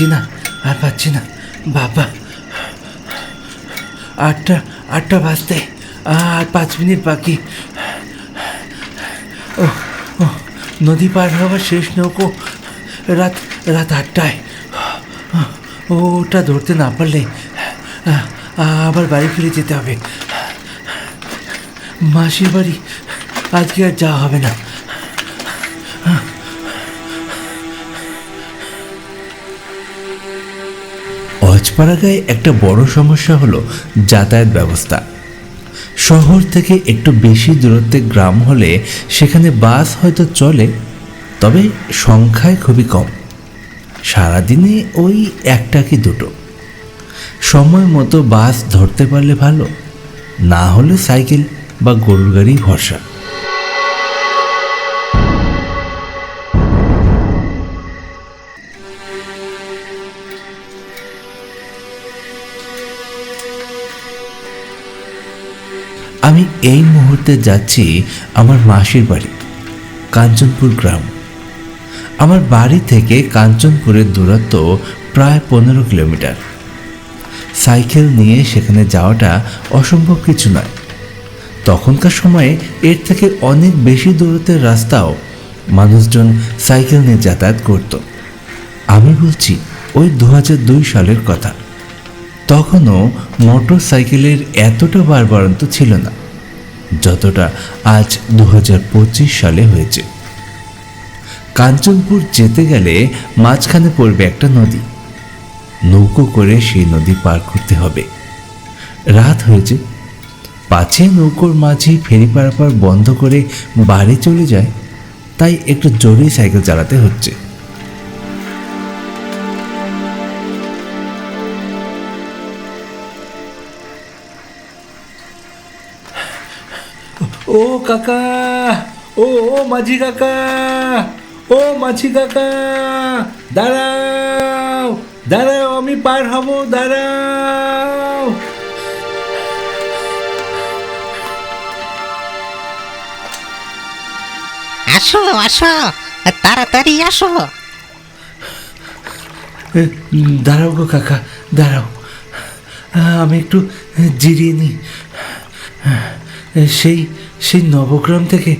পাচ্ছি না, আর পাচ্ছি না। বাবা, আটটা আটটা বাজতে, আর পাঁচ মিনিট বাকি। ও ও, নদী পার হওয়ার শেষ নৌকো রাত রাত আটটায়। ওটা ধরতে না পারলে, আবার বাড়ি ফিরে যেতে হবে। মাসির বাড়ি, আজকে আর যাওয়া হবে না। অজপাড়াগায় একটা বড় সমস্যা হলো যাতায়াত ব্যবস্থা। শহর থেকে একটু বেশি দূরত্বে গ্রাম হলে সেখানে বাস হয়তো চলে, তবে সংখ্যায় খুবই কম। সারাদিনে ওই একটা কি দুটো। সময় মতো বাস ধরতে পারলে ভালো, না হলে সাইকেল বা গরুর গাড়ি ভরসা। আমি এই মুহূর্তে যাচ্ছি আমার মাসির বাড়ি, কাঞ্চনপুর গ্রাম। আমার বাড়ি থেকে কাঞ্চনপুরের দূরত্ব প্রায় পনেরো কিলোমিটার। সাইকেল নিয়ে সেখানে যাওয়াটা অসম্ভব কিছু নয়। তখনকার সময়ে এর থেকে অনেক বেশি দূরত্বের রাস্তাও মানুষজন সাইকেল নিয়ে যাতায়াত করত। আমি বলছি, ওই দু হাজার দুই সালের কথা। তখনও মোটর সাইকেলের এতটা বারবারন্ত ছিল না, যতটা আজ দু হাজার পঁচিশ সালে হয়েছে। কাঞ্চনপুর যেতে গেলে মাঝখানে পড়বে একটা নদী। নৌকো করে সেই নদী পার করতে হবে। রাত হয়েছে। পাছে নৌকোর মাঝে ফেরি পারাপার বন্ধ করে বাড়ি চলে যায়, তাই একটু জোরেই সাইকেল চালাতে হচ্ছে। ও কাকা ও ও মাঝি কাকা ও মাঝি কাকা দাঁড়াও দাঁড়াও আমি পার হব দাঁড়াও। আসো আসো তাড়াতাড়ি আসো। দাঁড়াও গো কাকা দাঁড়াও। আমি একটু জিরিয়ে নিই। সেই সেই নবগ্রাম থেকে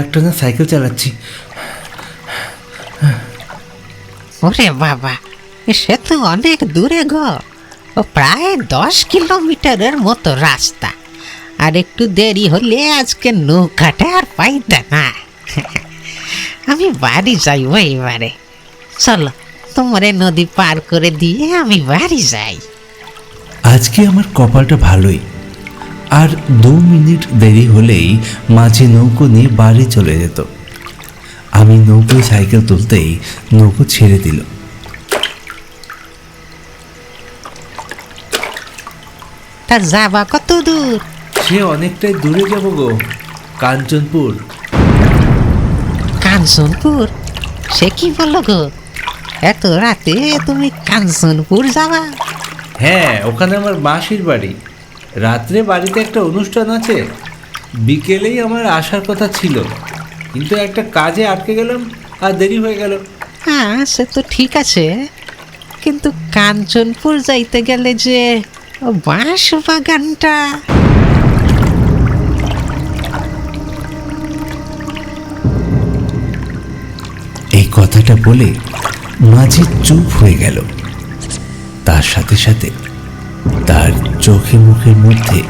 একটা না সাইকেল চালাচ্ছি। ওরে বাবা সে তো অনেক দূরে গো। ও প্রায় দশ কিলোমিটারের মতো রাস্তা। আর একটু দেরি হলে আজকে নৌকাটা আর পাইতে না। আমি বাড়ি যাইব এবারে চলো তোমারে নদী পার করে দিয়ে আমি বাড়ি যাই। আজকে আমার কপালটা ভালোই। আর দু মিনিট দেরি হলেই মাঝে নৌকো নিয়ে বাড়ি চলে যেত। আমি নৌকোয় সাইকেল তুলতেই নৌকো ছেড়ে দিল। তা যাবা কত দূর? সে অনেকটাই দূরে যাব গো কাঞ্চনপুর। কাঞ্চনপুর? সে কি বলো গো? এত রাতে তুমি কাঞ্চনপুর যাবা? হ্যাঁ ওখানে আমার মাসির বাড়ি। রাত্রে বাড়িতে একটা অনুষ্ঠান আছে। বিকেলেই আমার আসার কথা ছিল। কিন্তু একটা কাজে আটকে গেলাম আর দেরি হয়ে গেল। হ্যাঁ সে তো ঠিক আছে। কিন্তু কাঞ্চনপুর যাইতে গেলে যে বাঁশ বাগানটা এই কথাটা বলে মাঝি চুপ হয়ে গেল। তার সাথে সাথে তার চোখে মুখের মধ্যে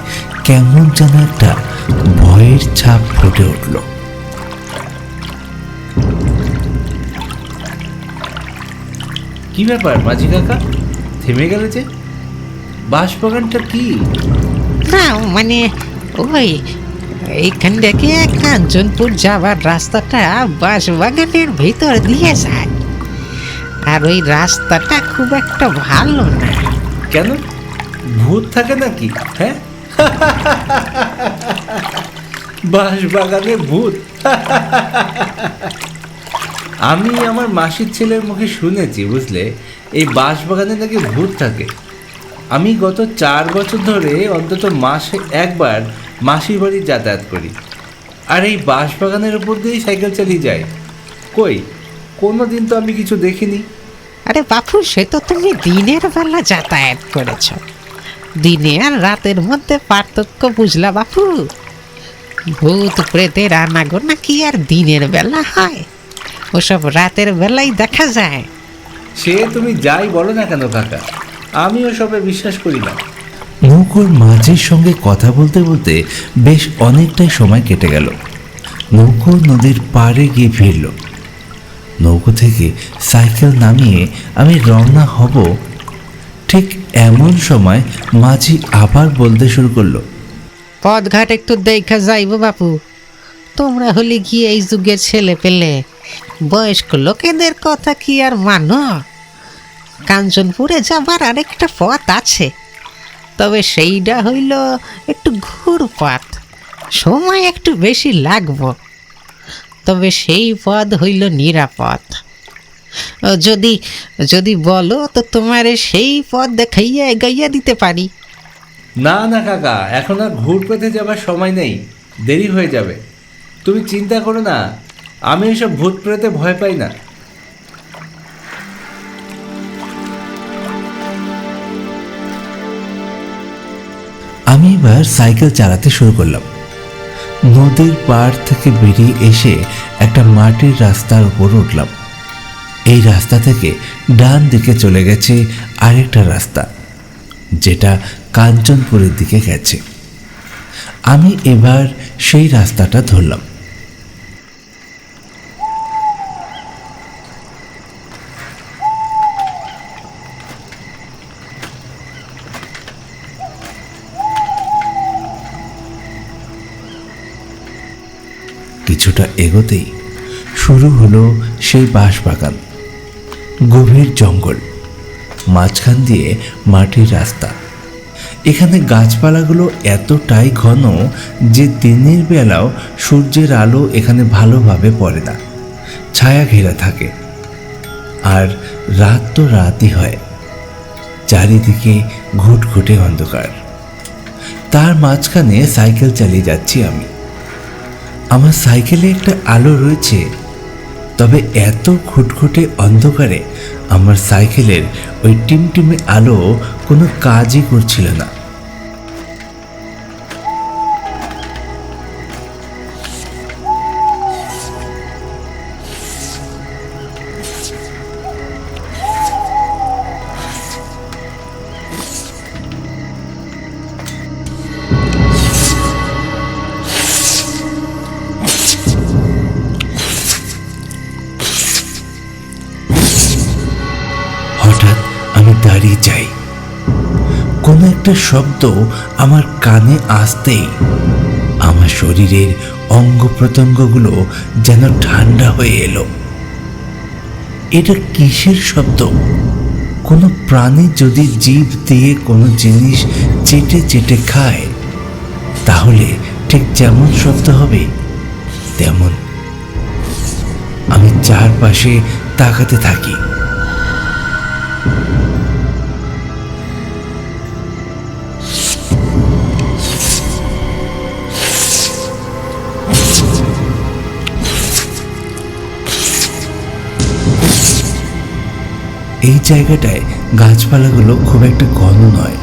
কেমন যেন একটা ভয়ের ছাপ ফুটে উঠল। কি ব্যাপার মাঝি কাকা? থেমে গেলে যে? বাঁশবাগানটা কি? না মানে ওই এইখান থেকে কাঞ্চনপুর যাওয়ার রাস্তাটা বাঁশ বাগানের ভিতর দিয়ে যায়। আর ওই রাস্তাটা খুব একটা ভালো না। কেন? ভূত থাকে নাকি? হ্যাঁ? বাঁশ বাগানে ভূত। আমি আমার মাসির ছেলের মুখে শুনেছি, বুঝলে? এই বাঁশ বাগানে নাকি ভূত থাকে। আমি গত চার বছর ধরে অন্তত মাসে একবার মাসির বাড়ি যাতায়াত করি। আর এই বাঁশ বাগানের উপর দিয়েই সাইকেল চালিয়ে যাই। কই? কোনো দিন তো আমি কিছু দেখিনি। আরে বাপু, সে তো তুমি দিনের বেলা যাতায়াত করেছ। দিনে আর রাতের মধ্যে পার্থক্য বুঝলা বাপু। ভূত প্রেতের আনাগোনা কি আর দিনের বেলা হয়? ওসব রাতের বেলাই দেখা যায়। সে তুমি যাই বলো না কেন কাকা আমি ওসবে বিশ্বাস করি না। নৌকোর মাঝির সঙ্গে কথা বলতে বলতে বেশ অনেকটাই সময় কেটে গেল। নৌকো নদীর পাড়ে গিয়ে ফিরল। নৌকো থেকে সাইকেল নামিয়ে আমি রওনা হব ঠিক এমন সময় মাঝি আবার বলতে শুরু করল, পথঘাট একটু দেখা যাইব বাপু। তোমরা হলে কি এই যুগের ছেলে পেলে। বয়স্ক লোকেদের কথা কি আর মানো? কাঞ্চনপুরে যাবার আরেকটা পথ আছে। তবে সেইটা হইল একটু ঘুর পথ সময় একটু বেশি লাগবো। তবে সেই পথ হইল নিরাপদ যদি যদি বলো তো তোমারে সেই পথ দেখাইয়া এগাইয়া দিতে পারি। না না কাকা এখন আর ঘুর পেতে যাবার সময় নেই দেরি হয়ে যাবে। তুমি চিন্তা করো না আমি এসব ভূত প্রেতে ভয় পাই না। আমি এবার সাইকেল চালাতে শুরু করলাম। নদীর পাড় থেকে বেরিয়ে এসে একটা মাটির রাস্তার উপর উঠলাম। এই রাস্তা থেকে ডান দিকে চলে গেছে আরেকটা রাস্তা, যেটা কাঞ্চনপুরের দিকে গেছে। আমি এবার সেই রাস্তাটা ধরলাম। কিছুটা এগোতেই শুরু হলো সেই বাঁশবাগান। গভীর জঙ্গল, মাঝখান দিয়ে মাটির রাস্তা। এখানে গাছপালাগুলো এতটাই ঘন যে দিনের বেলাও সূর্যের আলো এখানে ভালোভাবে পড়ে না। ছায়া ঘেরা থাকে। আর রাত তো রাতই হয়। চারিদিকে ঘুটঘুটে অন্ধকার। তার মাঝখানে সাইকেল চালিয়ে যাচ্ছি আমি। আমার সাইকেলে একটা আলো রয়েছে। তবে এত খুটখুটে অন্ধকারে আমার সাইকেলের ওই টিমটিমে আলো কোনো কাজই করছিল না। দাঁড়িয়ে যাই। কোনো একটা শব্দ আমার কানে আসতেই আমার শরীরের অঙ্গ প্রত্যঙ্গগুলো যেন ঠান্ডা হয়ে এলো। এটা কিসের শব্দ? কোনো প্রাণী যদি জীব দিয়ে কোনো জিনিস চেটে চেটে খায়, তাহলে ঠিক যেমন শব্দ হবে, তেমন আমি চারপাশে তাকাতে থাকি। এই জায়গাটায় গাছপালাগুলো খুব একটা ঘন নয়।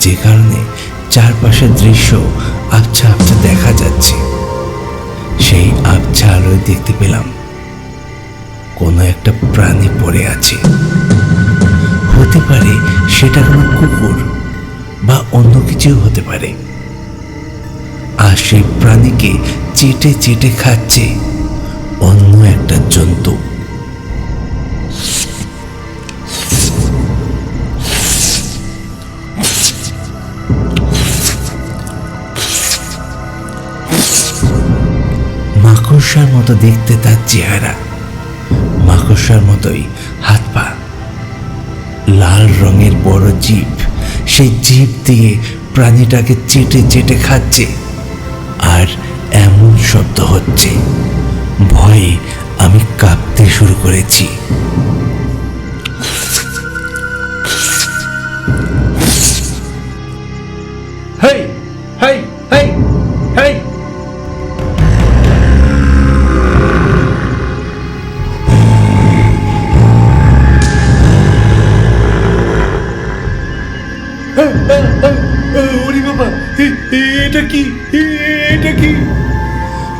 যে কারণে চারপাশের দৃশ্য আবছা আবছা দেখা যাচ্ছে। সেই আবছা আলোয় দেখতে পেলাম, কোনো একটা প্রাণী পড়ে আছে। হতে পারে সেটা কোনো কুকুর বা অন্য কিছু হতে পারে। আর সেই প্রাণীকে চেটে চেটে খাচ্ছে অন্য একটা জন্তু। মাকড়সার মতো দেখতে তার চেহারা। মাকড়সার মতোই হাত পা। লাল রঙের বড় জীব সেই জীব দিয়ে প্রাণীটাকে চেটে চেটে খাচ্ছে। আর এমন শব্দ হচ্ছে, ভয়ে আমি কাঁপতে শুরু করেছি।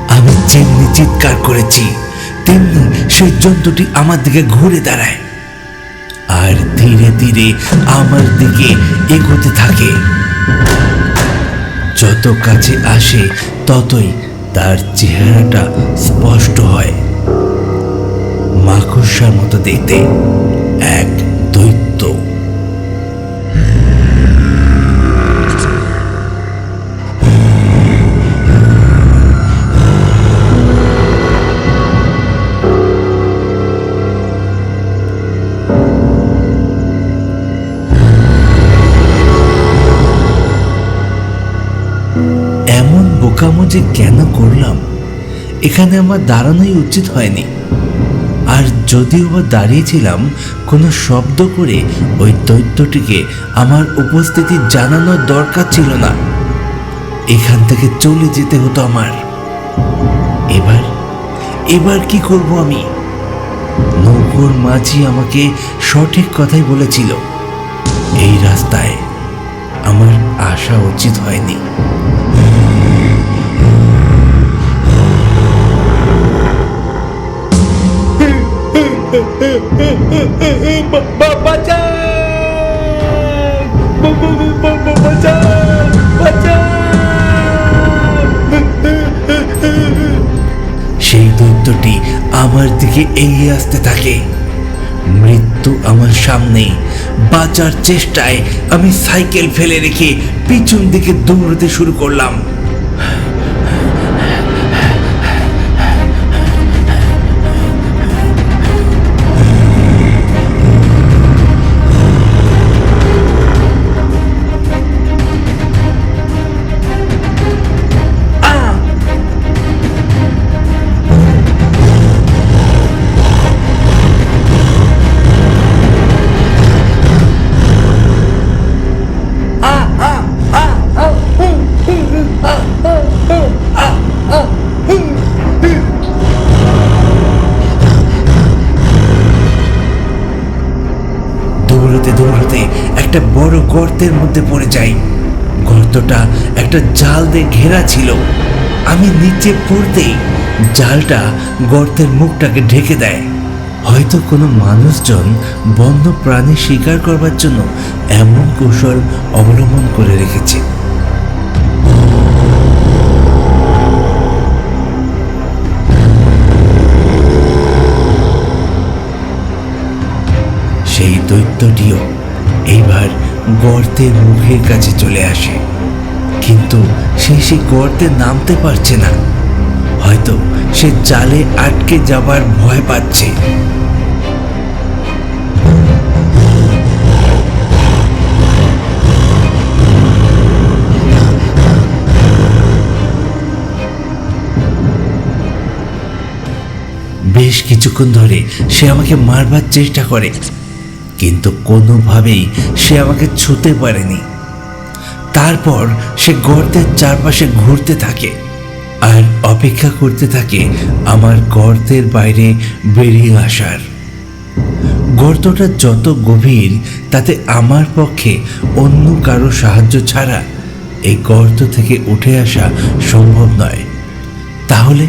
আমি যেমনি চিৎকার করেছি, তেমনি সেই জন্তুটি আমার দিকে ঘুরে দাঁড়ায়। আর ধীরে ধীরে আমার দিকে এগোতে থাকে। যত কাছে আসে, ততই তার চেহারাটা স্পষ্ট হয়। মাকড়সার মতো দেখতে, এক দৈত্য বোকামো যে কেন করলাম? এখানে আমার দাঁড়ানোই উচিত হয়নি। আর যদিও বা দাঁড়িয়েছিলাম, কোনো শব্দ করে ওই দৈত্যটিকে আমার উপস্থিতি জানানোর দরকার ছিল না। এখান থেকে চলে যেতে হতো আমার। এবার এবার কি করব আমি? নৌকোর মাঝি আমাকে সঠিক কথাই বলেছিল। এই রাস্তায় আমার আসা উচিত হয়নি। সেই দৈত্যটি আমার দিকে এগিয়ে আসতে থাকে। মৃত্যু আমার সামনে। বাঁচার চেষ্টায় আমি সাইকেল ফেলে রেখে পিছন দিকে দৌড়তে শুরু করলাম। গর্তের মধ্যে পড়ে যাই গর্তটা একটা জাল দিয়ে ঘেরা ছিল। আমি নিচে পড়তেই জালটা গর্তের মুখটাকে ঢেকে দেয়। হয়তো কোনো মানুষজন বন্য প্রাণী শিকার করবার জন্য এমন কৌশল অবলম্বন করে রেখেছে। সেই দৈত্যটিও এইবার গর্তের মুখের কাছে চলে আসে। কিন্তু সে সেই গর্তে নামতে পারছে না। হয়তো সে জালে আটকে যাবার ভয় পাচ্ছে। বেশ কিছুক্ষণ ধরে সে আমাকে মারবার চেষ্টা করে। কিন্তু কোনোভাবেই সে আমাকে ছুতে পারেনি। তারপর সে গর্তের চারপাশে ঘুরতে থাকে আর অপেক্ষা করতে থাকে আমার গর্তের বাইরে বেরিয়ে আসার। গর্তটা যত গভীর, তাতে আমার পক্ষে অন্য কারও সাহায্য ছাড়া এই গর্ত থেকে উঠে আসা সম্ভব নয়। তাহলে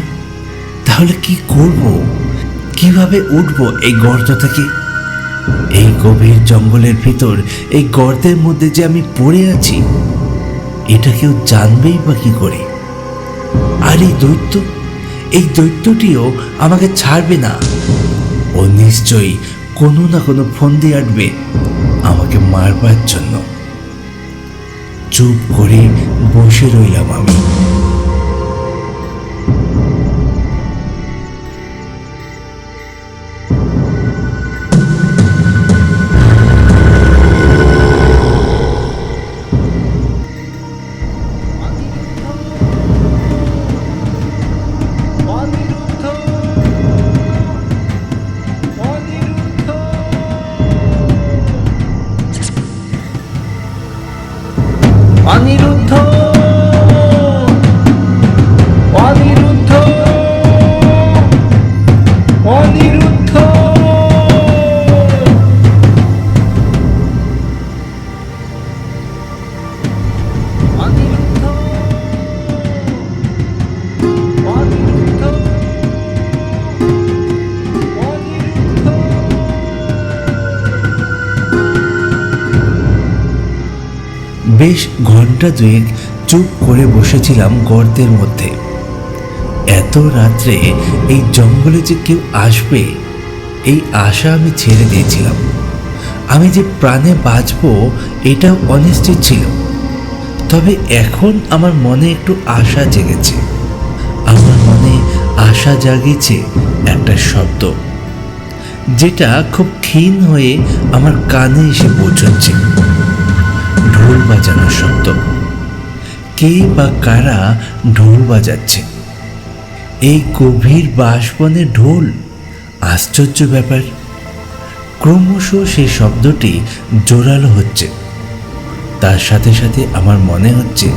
তাহলে কি করব? কীভাবে উঠব এই গর্ত থেকে? এই গভীর জঙ্গলের ভিতর, এই গর্তের মধ্যে যে আমি পড়ে আছি, এটা কেউ জানবেই বা কি করে? আর এই দৈত্য? এই দৈত্যটিও আমাকে ছাড়বে না। ও নিশ্চয়ই কোনো না কোনো ফন্দি আটবে আমাকে মারবার জন্য। চুপ করে বসে রইলাম আমি। অনিরুদ্ধ বেশ ঘণ্টা দুয়েক চুপ করে বসেছিলাম গর্তের মধ্যে। এত রাত্রে এই জঙ্গলে যে কেউ আসবে, এই আশা আমি ছেড়ে দিয়েছিলাম। আমি যে প্রাণে বাঁচব, এটাও অনিশ্চিত ছিল। তবে এখন আমার মনে একটু আশা জেগেছে। আমার মনে আশা জাগিয়েছে একটা শব্দ, যেটা খুব ক্ষীণ হয়ে আমার কানে এসে পৌঁছচ্ছে। ঢোল বাজানোর শব্দ। কে বা কারা ঢোল বাজাচ্ছে? এই গভীর বাসবনে ঢোল, আশ্চর্য ব্যাপার। ক্রমশ সেই শব্দটি জোরালো হচ্ছে। তার সাথে সাথে আমার মনে হচ্ছে,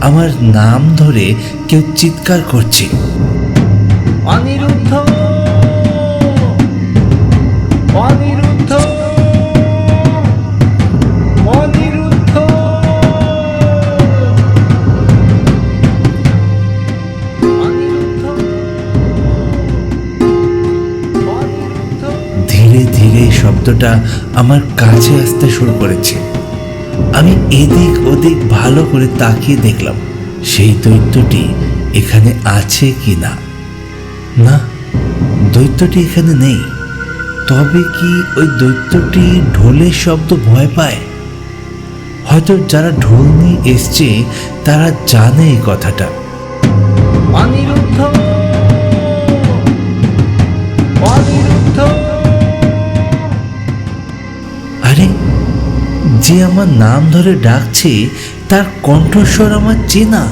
আমার নাম ধরে কেউ চিৎকার করছে। অনিরুদ্ধ! অনিরুদ্ধ! ধীরে এই শব্দটা আমার কাছে আসতে শুরু করেছে। আমি এদিক ওদিক ভালো করে তাকিয়ে দেখলাম, সেই দৈত্যটি এখানে আছে কি না না দৈত্যটি এখানে নেই। তবে কি ওই দৈত্যটি ঢোলের শব্দ ভয় পায়? হয়তো যারা ঢোল নিয়ে এসছে, তারা জানে এই কথাটা। যে আমার নাম ধরে ডাকছে, তার কণ্ঠস্বর আমার চেনা।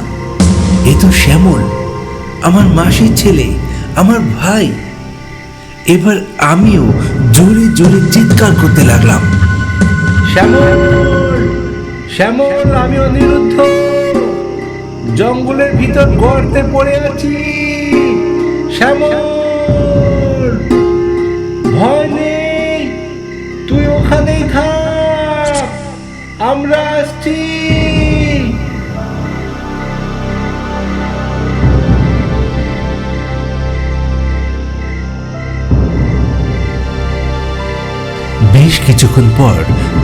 এ তো শ্যামল, আমার মাসির ছেলে, আমার ভাই। এবার আমিও জোরে জোরে চিৎকার করতে লাগলাম। শ্যামল শ্যামল আমি অনিরুদ্ধ জঙ্গলের ভিতর গর্তে পড়ে আছি। শ্যামল আমরা আসছি। বেশ কিছুক্ষণ পর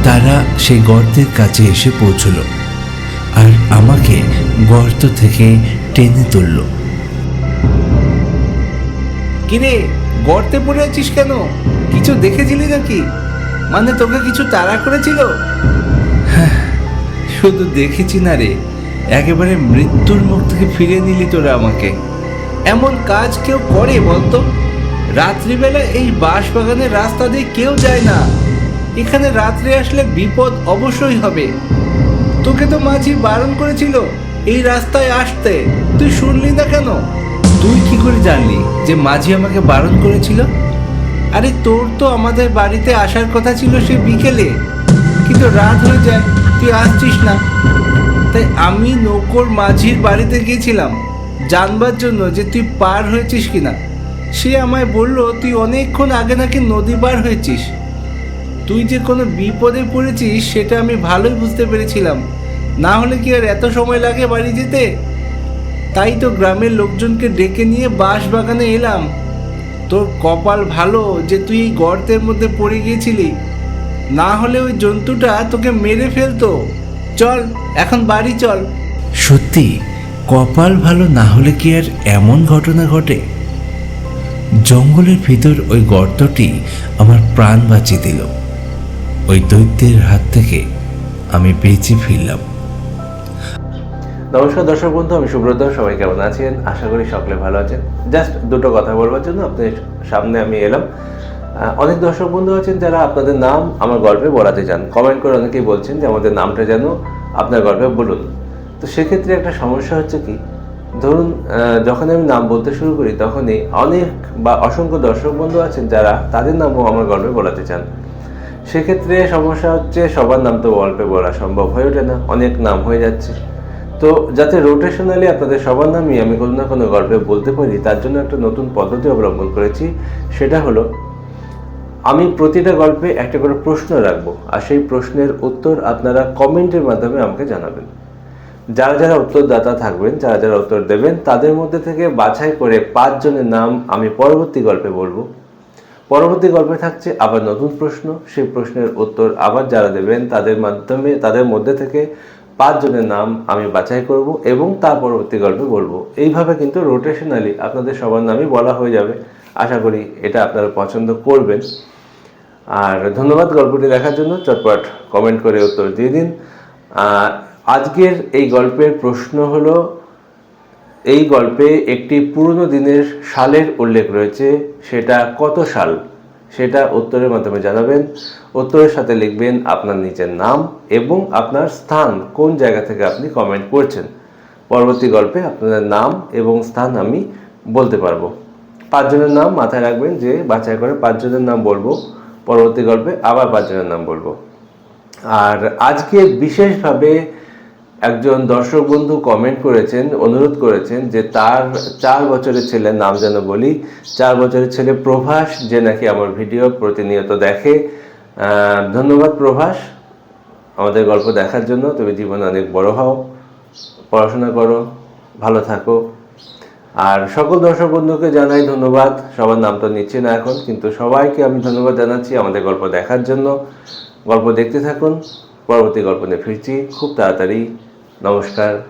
তারা সেই গর্তের কাছে এসে পৌঁছলো আর আমাকে গর্ত থেকে টেনে তুললো। কিরে গর্তে পড়ে আছিস কেন? কিছু দেখেছিলি নাকি? মানে তোকে কিছু তাড়া করেছিল? শুধু দেখেছি না রে, একেবারে মৃত্যুর মুখ থেকে ফিরে নিলি তোরা আমাকে। এমন কাজ কেউ করে বলতো? রাত্রিবেলা এই বাঁশবাগানের রাস্তা দিয়ে কেউ যায় না। এখানে রাত্রে আসলে বিপদ অবশ্যই হবে। তোকে তো মাঝি বারণ করেছিল এই রাস্তায় আসতে। তুই শুনলি না কেন? তুই কি করে জানলি যে মাঝি আমাকে বারণ করেছিল? আরে তোর তো আমাদের বাড়িতে আসার কথা ছিল সে বিকেলে। কিন্তু রাত হয়ে যায় তুই আসছিস না। তাই আমি নৌকোর মাঝির বাড়িতে গিয়েছিলাম, জানবার জন্য যে তুই পার হয়েছিস কিনা। সে আমায় বলল, তুই অনেকক্ষণ আগে নাকি নদী পার হয়েছিস। তুই যে কোনো বিপদে পড়েছিস, সেটা আমি ভালোই বুঝতে পেরেছিলাম। না হলে কি আর এত সময় লাগে বাড়ি যেতে? তাই তো গ্রামের লোকজনকে ডেকে নিয়ে বাঁশ বাগানে এলাম। তোর কপাল ভালো যে তুই এই গর্তের মধ্যে পড়ে গিয়েছিলি। না হলে ওই জন্তুটা তোকে মেরে ফেলতো। চল এখন বাড়ি চল। সত্যি কপাল ভালো না হলে কি আর এমন ঘটনা ঘটে? জঙ্গলের ভিতর ওই গর্তটি আমার প্রাণ বাঁচিয়ে দিল। ওই দৈত্যের হাত থেকে আমি বেঁচে ফিরলাম। নমস্কার দর্শক বন্ধু আমি সুব্রত সবাই কেমন আছেন? আশা করি সকলে ভালো আছেন। জাস্ট দুটো কথা বলবার জন্য আপনাদের সামনে আমি এলাম। অনেক দর্শক বন্ধু আছেন যারা আপনাদের নাম আমার গল্পে বলাতে চান। কমেন্ট করে অনেকেই বলছেন যে আমাদের নামটা যেন আপনার গল্পে বলুন। তো সেক্ষেত্রে একটা সমস্যা হচ্ছে কি, ধরুন যখন আমি নাম বলতে শুরু করি, তখনই অনেক বা অসংখ্য দর্শক বন্ধু আছেন যারা তাদের নামও আমার গল্পে বলাতে চান। সেক্ষেত্রে সমস্যা হচ্ছে সবার নাম তো গল্পে বলা সম্ভব হয়ে ওঠে না, অনেক নাম হয়ে যাচ্ছে। তো যাতে রোটেশনালি আপনাদের সবার নামই আমি কোনো না কোনো গল্পে বলতে পারি, তার জন্য একটা নতুন পদ্ধতি অবলম্বন করেছি। সেটা হলো আমি প্রতিটা গল্পে একটা করে প্রশ্ন রাখব, আর সেই প্রশ্নের উত্তর আপনারা কমেন্টের মাধ্যমে আমাকে জানাবেন। যারা যারা উত্তরদাতা থাকবেন, যারা যারা উত্তর দেবেন, তাদের মধ্যে থেকে বাছাই করে পাঁচজনের নাম আমি পরবর্তী গল্পে বলব। পরবর্তী গল্পে থাকছে আবার নতুন প্রশ্ন, সেই প্রশ্নের উত্তর আবার যারা দেবেন, তাদের মাধ্যমে, তাদের মধ্যে থেকে পাঁচজনের নাম আমি বাছাই করব এবং তার পরবর্তী গল্পে বলব। এইভাবে কিন্তু রোটেশনালি আপনাদের সবার নামই বলা হয়ে যাবে। আশা করি এটা আপনারা পছন্দ করবেন। আর ধন্যবাদ গল্পটি দেখার জন্য। চটপট কমেন্ট করে উত্তর দিয়ে দিন। আজকের এই গল্পের প্রশ্ন হলো, এই গল্পে একটি পুরনো দিনের সালের উল্লেখ রয়েছে। সেটা কত সাল? সেটা উত্তরের মাধ্যমে জানাবেন। উত্তরের সাথে লিখবেন আপনার নিজের নাম এবং আপনার স্থান, কোন জায়গা থেকে আপনি কমেন্ট করছেন। পরবর্তী গল্পে আপনাদের নাম এবং স্থান আমি বলতে পারব। পাঁচজনের নাম মাথায় রাখবেন যে, বাছাই করে পাঁচজনের নাম বলব। পরবর্তী গল্পে আবার পাঁচজনের নাম বলব। আর আজকে বিশেষভাবে একজন দর্শক বন্ধু কমেন্ট করেছেন, অনুরোধ করেছেন যে তার চার বছরের ছেলের নাম যেন বলি। চার বছরের ছেলে প্রভাস, যে নাকি আমার ভিডিও প্রতিনিয়ত দেখে। ধন্যবাদ প্রভাস আমাদের গল্প দেখার জন্য। তুমি জীবনে অনেক বড় হও। পড়াশোনা করো, ভালো থাকো। আর সকল দর্শক বন্ধুকে জানাই ধন্যবাদ। সবার নাম তো নিচ্ছি না এখন, কিন্তু সবাইকে আমি ধন্যবাদ জানাচ্ছি আমাদের গল্প দেখার জন্য। গল্প দেখতে থাকুন, পরবর্তী গল্প নিয়ে ফিরছি। খুব তাড়াতাড়ি। নমস্কার।